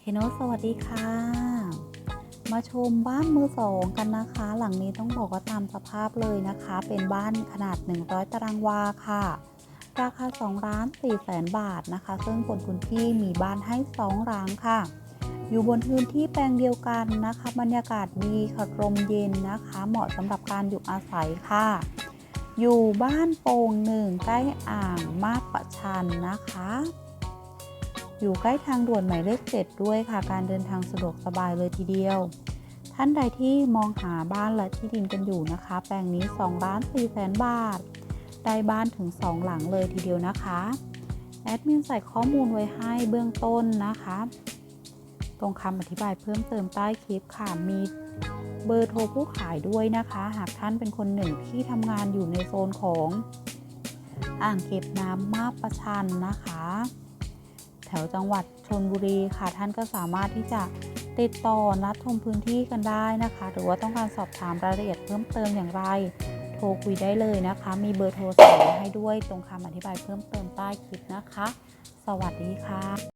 เคโนสวัสดีค่ะ มาชมบ้านมือสองกันนะคะ หลังนี้ต้องบอกว่าตามสภาพเลยนะคะ เป็นบ้านขนาด 100 ตารางวาค่ะ ราคา2ล้าน4แสนบาทนะคะ ซึ่งบนพื้นที่มีบ้านให้2หลังค่ะ อยู่บนพื้นที่แปลงเดียวกันนะคะ บรรยากาศดีค่ะลมเย็นนะคะ เหมาะสำหรับการอยู่อาศัยค่ะ อยู่บ้านโป่งหนึ่งใกล้อ่างมาบประชันนะคะ อยู่ใกล้ทางด่วนหมายเลขเจ็ดด้วยค่ะ การเดินทางสะดวกสบายเลยทีเดียว ท่านใดที่มองหาบ้านและที่ดินกันอยู่นะคะ แปลงนี้2ล้าน4แสนบาท ได้บ้านถึง 2 หลังเลยทีเดียวนะคะ แอดมินใส่ข้อมูลไว้ให้เบื้องต้นนะคะ ตรงคำอธิบายเพิ่มเติมใต้คลิปค่ะ มีเบอร์โทรผู้ขายด้วยนะคะ หากท่านเป็นคนหนึ่งที่ทำงานอยู่ในโซนของอ่างเก็บน้ำมาประชันนะคะ ถวจังหวัดชนบุรีค่ะ ท่านก็สามารถที่จะติดต่อนัดชมพื้นที่กันได้นะคะ หรือว่าต้องการสอบถามรายละเอียดเพิ่มเติมอย่างไร โทรคุยได้เลยนะคะ มีเบอร์โทรศัพท์ให้ด้วยตรงคำอธิบายเพิ่มเติมใต้คลิปนะคะ สวัสดีค่ะ